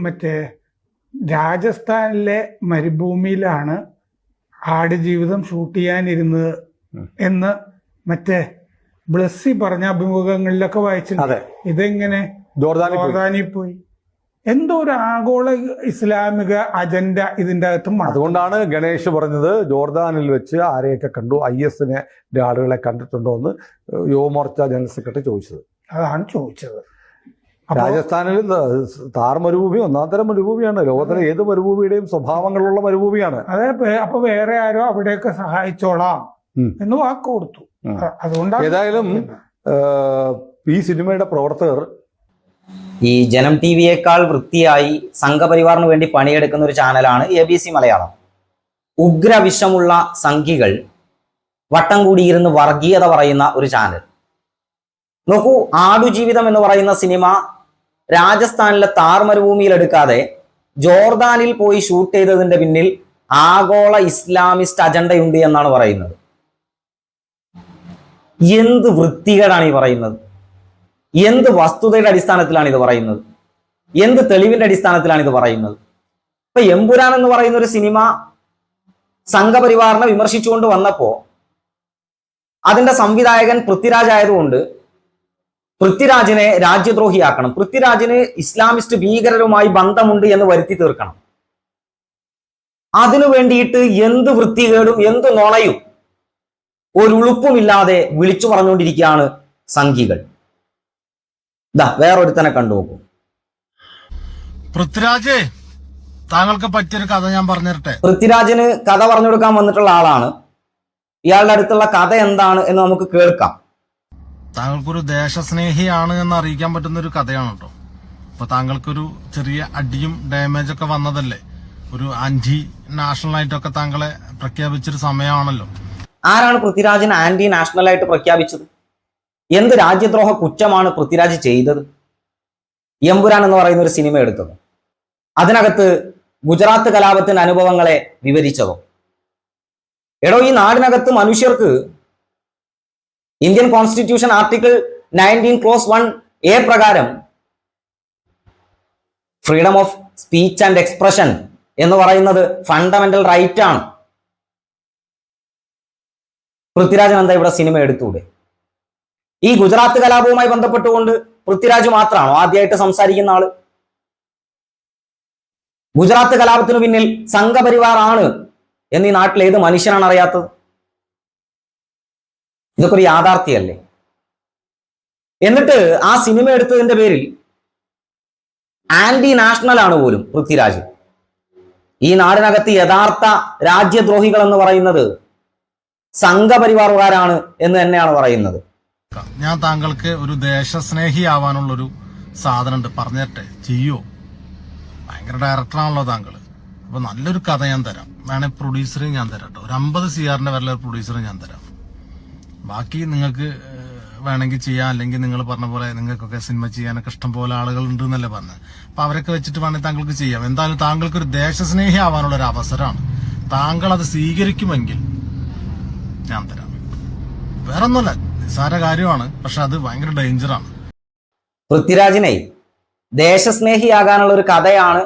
മറ്റേ രാജസ്ഥാനിലെ മരുഭൂമിയിലാണ് ആടുജീവിതം ഷൂട്ട് ചെയ്യാനിരുന്നത്. എന്ന് മറ്റേ ബ്ലസ്സി പറഞ്ഞ അഭിമുഖങ്ങളിലൊക്കെ വായിച്ചിട്ടുണ്ട്. ഇതെങ്ങനെ? ജോർദാനിൽ പോയി. എന്തോ ഒരു ആഗോള ഇസ്ലാമിക അജണ്ട ഇതിന്റെ അകത്ത് അതുകൊണ്ടാണ് ഗണേഷ് പറഞ്ഞത് ജോർദാനിൽ വെച്ച് ആരെയൊക്കെ കണ്ടു? ഐ എസിനെ ആളുകളെ കണ്ടിട്ടുണ്ടോ എന്ന് യുവമോർച്ച ജനറൽ സെക്രട്ടറി ചോദിച്ചത്. അതാണ് ചോദിച്ചത്. രാജസ്ഥാനിൽ താർ മരുഭൂമി ഒന്നാം തരം മരുഭൂമിയാണ്. ലോകത്തിലെ ഏത് മരുഭൂമിയുടെയും സ്വഭാവങ്ങളുള്ള മരുഭൂമിയാണ്. അതെ അപ്പൊ വേറെ ആരോ അവിടെയൊക്കെ സഹായിച്ചോളാം എന്ന് വാക്ക് കൊടുത്തു. അതുകൊണ്ട് അതുകൊണ്ടാണ് ഏതായാലും ഈ സിനിമയുടെ പ്രവർത്തകർ ഈ ജനം ടി വിയേക്കാൾ വൃത്തിയായി സംഘപരിവാറിന് വേണ്ടി പണിയെടുക്കുന്ന ഒരു ചാനലാണ് എ ബി സി മലയാളം. ഉഗ്രവിഷമുള്ള സംഖ്യകൾ വട്ടം കൂടിയിരുന്ന് വർഗീയത പറയുന്ന ഒരു ചാനൽ. നോക്കൂ ആടുജീവിതം എന്ന് പറയുന്ന സിനിമ രാജസ്ഥാനിലെ താർ എടുക്കാതെ ജോർദാനിൽ പോയി ഷൂട്ട് ചെയ്തതിന്റെ പിന്നിൽ ആഗോള ഇസ്ലാമിസ്റ്റ് അജണ്ടയുണ്ട് എന്നാണ് പറയുന്നത്. എന്ത് വൃത്തികേടാണ് ഈ പറയുന്നത്? എന്ത് വസ്തുതയുടെ അടിസ്ഥാനത്തിലാണ് ഇത് പറയുന്നത്? എന്ത് തെളിവിന്റെ അടിസ്ഥാനത്തിലാണ് ഇത് പറയുന്നത്? ഇപ്പൊ എമ്പുരാൻ എന്ന് പറയുന്ന ഒരു സിനിമ സംഘപരിവാറിനെ വിമർശിച്ചുകൊണ്ട് വന്നപ്പോ അതിന്റെ സംവിധായകൻ പൃഥ്വിരാജ് ആയതുകൊണ്ട് പൃഥ്വിരാജിനെ രാജ്യദ്രോഹിയാക്കണം. പൃഥ്വിരാജിന് ഇസ്ലാമിസ്റ്റ് ഭീകരരുമായി ബന്ധമുണ്ട് എന്ന് വരുത്തി തീർക്കണം. അതിനു വേണ്ടിയിട്ട് എന്ത് വൃത്തികേടും എന്ത് നുണയും ഒരു ഉളുപ്പുമില്ലാതെ വിളിച്ചു പറഞ്ഞുകൊണ്ടിരിക്കുകയാണ് സംഘികൾ. ഇതാ വേറൊരുത്തനെ കണ്ടു നോക്കൂ. പൃഥ്വിരാജേ താങ്കൾക്ക് പറ്റിയൊരു കഥ ഞാൻ പറഞ്ഞു തരട്ടെ പൃഥ്വിരാജിന് കഥ പറഞ്ഞു കൊടുക്കാൻ വന്നിട്ടുള്ള ആളാണ്. ഇയാളുടെ അടുത്തുള്ള കഥ എന്താണ് എന്ന് നമുക്ക് കേൾക്കാം. താങ്കൾക്കൊരു ദേശസ്നേഹിയാണ് എന്ന് അറിയിക്കാൻ പറ്റുന്ന ഒരു കഥയാണ് കേട്ടോ അപ്പൊ താങ്കൾക്കൊരു ചെറിയ അടിയും ഡാമേജ് ഒക്കെ വന്നതല്ലേ? ഒരു ആന്റി നാഷണൽ ആയിട്ടൊക്കെ താങ്കളെ പ്രഖ്യാപിച്ചൊരു സമയമാണല്ലോ. ആരാണ് പൃഥ്വിരാജിനെ ആന്റി നാഷണൽ ആയിട്ട് പ്രഖ്യാപിച്ചത്? എന്ത് രാജ്യദ്രോഹ കുറ്റമാണ് പൃഥ്വിരാജ് ചെയ്തത്? എമ്പുരാൻ എന്ന് പറയുന്ന ഒരു സിനിമ എടുത്തത്. അതിനകത്ത് ഗുജറാത്ത് കലാപത്തിന്റെ അനുഭവങ്ങളെ വിവരിച്ചതോ? എടോ ഈ നാടിനകത്ത് മനുഷ്യർക്ക് Indian constitution article nineteen clause one A പ്രകാരം freedom of speech and expression എന്ന് പറയുന്നത് ഫണ്ടമെന്റൽ റൈറ്റ് ആണ്. പൃഥ്വിരാജൻ എന്താ ഇവിടെ സിനിമ എടുത്തൂടെ? ഈ ഗുജറാത്ത് കലാപവുമായി ബന്ധപ്പെട്ടുകൊണ്ട് പൃഥ്വിരാജ് മാത്രമാണോ ആദ്യമായിട്ട് സംസാരിക്കുന്ന ആൾ? ഗുജറാത്ത് കലാപത്തിനു പിന്നിൽ സംഘപരിവാർ ആണ് എന്നീ ഏത് മനുഷ്യനാണ് അറിയാത്തത്? ഇതൊക്കെ ഒരു യാഥാർത്ഥ്യമല്ലേ എന്നിട്ട് ആ സിനിമ എടുത്തതിന്റെ പേരിൽ ആന്റി നാഷണൽ ആണ് പോലും പൃഥ്വിരാജ്. ഈ നാടിനകത്ത് യഥാർത്ഥ രാജ്യദ്രോഹികൾ എന്ന് പറയുന്നത് സംഘപരിവാറുകാരാണ് എന്ന് തന്നെയാണ് പറയുന്നത്. ഞാൻ താങ്കൾക്ക് ഒരു ദേശസ്നേഹി ആവാനുള്ളൊരു സാധനം ഉണ്ട് പറഞ്ഞു തരട്ടെ ചെയ്യോ? ഭയങ്കര ഡയറക്ടറാണല്ലോ താങ്കൾ അപ്പൊ നല്ലൊരു കഥ ഞാൻ തരാം. വേണേ പ്രൊഡ്യൂസറും ഞാൻ തരാം കേട്ടോ. ഒരു അമ്പത് സി ആറിന്റെ പ്രൊഡ്യൂസറെ ഞാൻ തരാം. ബാക്കി നിങ്ങൾക്ക് വേണമെങ്കിൽ ചെയ്യാം. അല്ലെങ്കിൽ നിങ്ങൾ പറഞ്ഞ പോലെ നിങ്ങൾക്കൊക്കെ സിനിമ ചെയ്യാനൊക്കെ ഇഷ്ടം പോലെ ആളുകൾ ഉണ്ട് എന്നല്ലേ പറഞ്ഞത്. അപ്പൊ അവരൊക്കെ വെച്ചിട്ട് വേണമെങ്കിൽ താങ്കൾക്ക് ചെയ്യാം. എന്തായാലും താങ്കൾക്ക് ഒരു ദേശസ്നേഹി ആവാനുള്ള ഒരു അവസരമാണ്. താങ്കൾ അത് സ്വീകരിക്കുമെങ്കിൽ ഞാൻ തരാം. വേറെ ഒന്നുമല്ല നിസ്സാര കാര്യമാണ്. പക്ഷെ അത് ഭയങ്കര ഡേഞ്ചറാണ്. പൃഥ്വിരാജിനെ ദേശസ്നേഹിയാകാനുള്ള ഒരു കഥയാണ്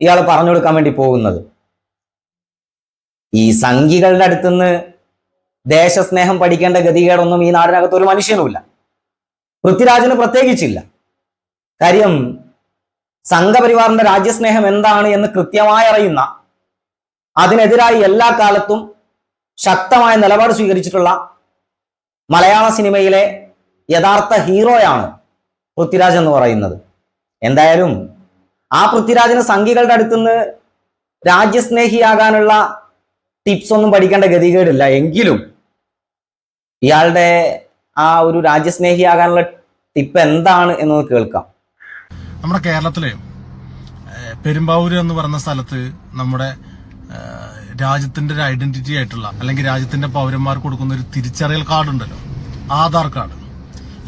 ഇയാൾ പറഞ്ഞു കൊടുക്കാൻ വേണ്ടി പോകുന്നത്. ഈ സംഘികളുടെ അടുത്തുനിന്ന് ദേശസ്നേഹം പഠിക്കേണ്ട ഗതികേടൊന്നും ഈ നാടിനകത്ത് ഒരു മനുഷ്യനുമില്ല. പൃഥ്വിരാജിന് പ്രത്യേകിച്ചില്ല. കാര്യം സംഘപരിവാറിന്റെ രാജ്യസ്നേഹം എന്താണ് എന്ന് കൃത്യമായി അറിയുന്ന അതിനെതിരായി എല്ലാ കാലത്തും ശക്തമായ നിലപാട് സ്വീകരിച്ചിട്ടുള്ള മലയാള സിനിമയിലെ യഥാർത്ഥ ഹീറോയാണ് പൃഥ്വിരാജ് എന്ന് പറയുന്നത്. എന്തായാലും ആ പൃഥ്വിരാജിന് സംഘികളുടെ അടുത്തുനിന്ന് രാജ്യസ്നേഹിയാകാനുള്ള ടിപ്സ് ഒന്നും പഠിക്കേണ്ട ഗതികേടില്ല. എങ്കിലും ഇയാളുടെ ആ ഒരു രാജ്യസ്നേഹിയാകാനുള്ള ടിപ്പ് എന്താണ് എന്ന് കേൾക്കാം. നമ്മുടെ കേരളത്തിലെ പെരുമ്പാവൂര് എന്ന് പറയുന്ന സ്ഥലത്ത് നമ്മുടെ രാജ്യത്തിന്റെ ഒരു ഐഡന്റിറ്റി ആയിട്ടുള്ള അല്ലെങ്കിൽ രാജ്യത്തിന്റെ പൗരന്മാർക്ക് കൊടുക്കുന്ന ഒരു തിരിച്ചറിയൽ കാർഡ് ഉണ്ടല്ലോ ആധാർ കാർഡ്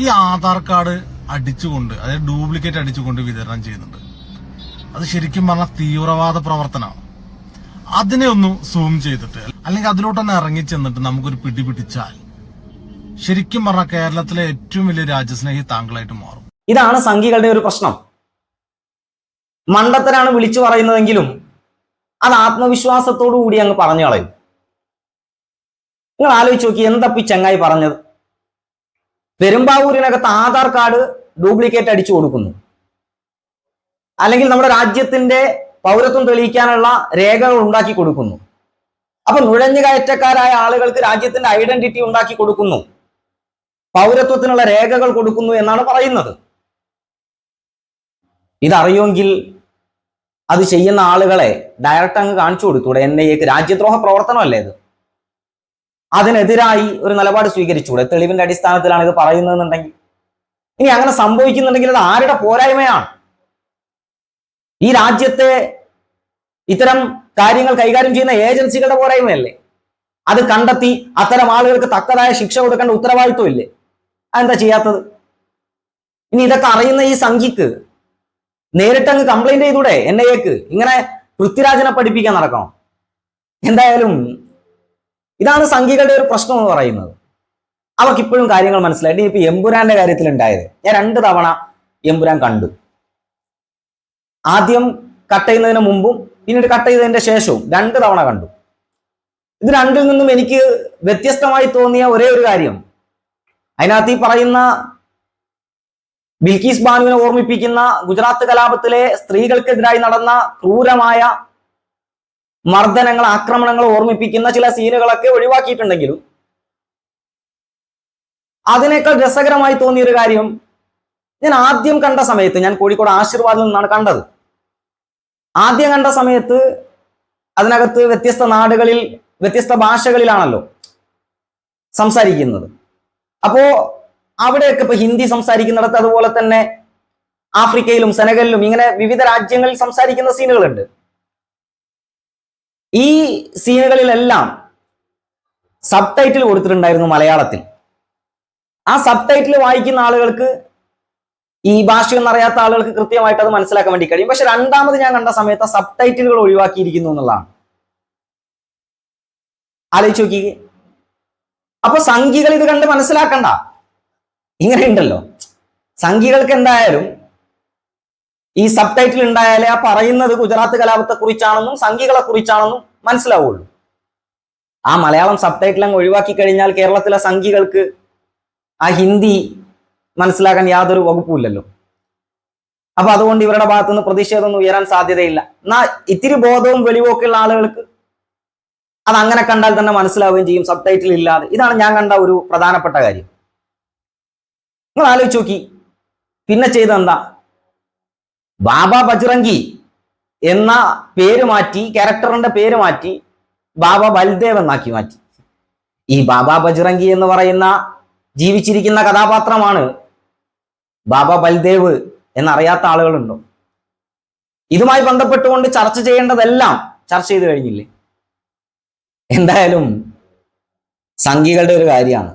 ഈ ആധാർ കാർഡ് അടിച്ചുകൊണ്ട് അതായത് ഡ്യൂപ്ലിക്കേറ്റ് അടിച്ചുകൊണ്ട് വിതരണം ചെയ്യുന്നുണ്ട്. അത് ശരിക്കും പറഞ്ഞാൽ തീവ്രവാദ പ്രവർത്തനമാണ്. അതിനെ ഒന്ന് സൂം ചെയ്തിട്ട് അല്ലെങ്കിൽ അതിലോട്ടൊന്ന് ഇറങ്ങി ചെന്നിട്ട് നമുക്കൊരു പിടി പിടിച്ചാൽ ശരിക്കും പറഞ്ഞാൽ കേരളത്തിലെ ഏറ്റവും വലിയ രാജ്യസ്നേഹി താങ്കളായിട്ട് മാറും. ഇതാണ് സംഘികളുടെ ഒരു പ്രശ്നം. മണ്ടത്തരാണ് വിളിച്ചു പറയുന്നതെങ്കിലും അത് ആത്മവിശ്വാസത്തോടു കൂടി അങ്ങ് പറഞ്ഞു കളയും. നിങ്ങൾ ആലോചിച്ച് നോക്കി എന്തപ്പി ചങ്ങായി പറഞ്ഞത്? പെരുമ്പാവൂരിനകത്ത് ആധാർ കാർഡ് ഡ്യൂപ്ലിക്കേറ്റ് അടിച്ചു കൊടുക്കുന്നു. അല്ലെങ്കിൽ നമ്മുടെ രാജ്യത്തിന്റെ പൗരത്വം തെളിയിക്കാനുള്ള രേഖകൾ ഉണ്ടാക്കി കൊടുക്കുന്നു. അപ്പൊ നുഴഞ്ഞുകയറ്റക്കാരായ ആളുകൾക്ക് രാജ്യത്തിന്റെ ഐഡന്റിറ്റി ഉണ്ടാക്കി കൊടുക്കുന്നു. പൗരത്വത്തിനുള്ള രേഖകൾ കൊടുക്കുന്നു എന്നാണ് പറയുന്നത്. ഇതറിയുമെങ്കിൽ അത് ചെയ്യുന്ന ആളുകളെ ഡയറക്റ്റ് അങ്ങ് കാണിച്ചു കൊടുത്തൂടെ? എൻ ഐ എക്ക് രാജ്യദ്രോഹ പ്രവർത്തനമല്ലേ ഇത്? അതിനെതിരായി ഒരു നിലപാട് സ്വീകരിച്ചുകൂടെ തെളിവിന്റെ അടിസ്ഥാനത്തിലാണ് ഇത് പറയുന്നതെന്നുണ്ടെങ്കിൽ. ഇനി അങ്ങനെ സംഭവിക്കുന്നുണ്ടെങ്കിൽ അത് ആരുടെ പോരായ്മയാണ്? ഈ രാജ്യത്തെ ഇത്തരം കാര്യങ്ങൾ കൈകാര്യം ചെയ്യുന്ന ഏജൻസികളുടെ പോരായ്മയല്ലേ? അത് കണ്ടെത്തി അത്തരം ആളുകൾക്ക് തക്കതായ ശിക്ഷ കൊടുക്കേണ്ട ഉത്തരവാദിത്വം ഇല്ലേ അതെന്താ ചെയ്യാത്തത്? ഇനി ഇതൊക്കെ അറിയുന്ന ഈ സംഖ്യക്ക് നേരിട്ട് അങ്ങ് കംപ്ലൈന്റ് ചെയ്തൂടെ എൻ ഐ എക്ക്? ഇങ്ങനെ പൃഥ്വിരാജനെ പഠിപ്പിക്കാൻ നടക്കണം. എന്തായാലും ഇതാണ് സംഖ്യകളുടെ ഒരു പ്രശ്നം എന്ന് പറയുന്നത്. അവർക്ക് ഇപ്പോഴും കാര്യങ്ങൾ മനസ്സിലായിട്ട് ഇപ്പൊ എമ്പുരാന്റെ കാര്യത്തിൽ ഉണ്ടായത് ഞാൻ രണ്ട് തവണ എമ്പുരാൻ കണ്ടു. ആദ്യം കട്ട് ചെയ്യുന്നതിന് മുമ്പും പിന്നീട് കട്ട് ചെയ്തതിന്റെ ശേഷവും രണ്ട് തവണ കണ്ടു. ഇത് രണ്ടിൽ നിന്നും എനിക്ക് വ്യത്യസ്തമായി തോന്നിയ ഒരേ ഒരു കാര്യം. അതിനകത്ത് ഈ പറയുന്ന ബിൽക്കീസ് ബാനുവിനെ ഓർമ്മിപ്പിക്കുന്ന ഗുജറാത്ത് കലാപത്തിലെ സ്ത്രീകൾക്കെതിരായി നടന്ന ക്രൂരമായ മർദ്ദനങ്ങൾ ആക്രമണങ്ങൾ ഓർമ്മിപ്പിക്കുന്ന ചില സീനുകളൊക്കെ ഒഴിവാക്കിയിട്ടുണ്ടെങ്കിലും അതിനേക്കാൾ രസകരമായി തോന്നിയൊരു കാര്യം ഞാൻ ആദ്യം കണ്ട സമയത്ത് ഞാൻ കോഴിക്കോട് ആശീർവാദിൽ നിന്നാണ് കണ്ടത്. ആദ്യം കണ്ട സമയത്ത് അതിനകത്ത് വ്യത്യസ്ത നാടുകളിൽ വ്യത്യസ്ത ഭാഷകളിലാണല്ലോ സംസാരിക്കുന്നത്. അപ്പോ അവിടെയൊക്കെ ഇപ്പൊ ഹിന്ദി സംസാരിക്കുന്നിടത്ത് അതുപോലെ തന്നെ ആഫ്രിക്കയിലും സെനഗലിലും ഇങ്ങനെ വിവിധ രാജ്യങ്ങളിൽ സംസാരിക്കുന്ന സീനുകളുണ്ട്. ഈ സീനുകളിലെല്ലാം സബ് ടൈറ്റിൽ കൊടുത്തിട്ടുണ്ടായിരുന്നു മലയാളത്തിൽ. ആ സബ് ടൈറ്റിൽ വായിക്കുന്ന ആളുകൾക്ക് ഈ ഭാഷയൊന്നും അറിയാത്ത ആളുകൾക്ക് കൃത്യമായിട്ട് അത് മനസ്സിലാക്കാൻ വേണ്ടി കഴിയും. പക്ഷെ രണ്ടാമത് ഞാൻ കണ്ട സമയത്ത് സബ് ടൈറ്റിലുകൾ ഒഴിവാക്കിയിരിക്കുന്നു എന്നുള്ളതാണ്. ആലോചിച്ച് നോക്കിക്കേ അപ്പൊ സംഖ്യകൾ ഇത് കണ്ട് മനസ്സിലാക്കണ്ട. ഇങ്ങനെ ഉണ്ടല്ലോ. സംഖ്യകൾക്ക് എന്തായാലും ഈ സബ് ടൈറ്റിൽ ഉണ്ടായാലേ ആ പറയുന്നത് ഗുജറാത്ത് കലാപത്തെ കുറിച്ചാണെന്നും സംഖ്യകളെ കുറിച്ചാണെന്നും മനസ്സിലാവുള്ളൂ. ആ മലയാളം സബ് ടൈറ്റിൽ അങ്ങ് ഒഴിവാക്കി കഴിഞ്ഞാൽ കേരളത്തിലെ സംഖ്യകൾക്ക് ആ ഹിന്ദി മനസ്സിലാക്കാൻ യാതൊരു വകുപ്പുമില്ലല്ലോ. അപ്പൊ അതുകൊണ്ട് ഇവരുടെ ഭാഗത്തുനിന്ന് പ്രതിഷേധമൊന്നും ഉയരാൻ സാധ്യതയില്ല. എന്നാ ഇത്തിരി ബോധവും വെളിവോക്കുള്ള ആളുകൾക്ക് അത് അങ്ങനെ കണ്ടാൽ തന്നെ മനസ്സിലാവുകയും ചെയ്യും സബ് ടൈറ്റിൽ ഇല്ലാതെ. ഇതാണ് ഞാൻ കണ്ട ഒരു പ്രധാനപ്പെട്ട കാര്യം. നിങ്ങൾ ആലോചിച്ച് നോക്കി. പിന്നെ ചെയ്തെന്താ ബാബ ബജ്രംഗി എന്ന പേര് മാറ്റി ക്യാരക്ടറിന്റെ പേര് മാറ്റി ബാബ ബൽദേവ് എന്നാക്കി മാറ്റി. ഈ ബാബ ബജ്രംഗി എന്ന് പറയുന്ന ജീവിച്ചിരിക്കുന്ന കഥാപാത്രമാണ് ബാബ ബൽദേവ് എന്നറിയാത്ത ആളുകളുണ്ടോ? ഇതുമായി ബന്ധപ്പെട്ടുകൊണ്ട് ചർച്ച ചെയ്യേണ്ടതെല്ലാം ചർച്ച ചെയ്ത് കഴിഞ്ഞില്ലേ? എന്തായാലും സംഘികളുടെ ഒരു കാര്യമാണ്.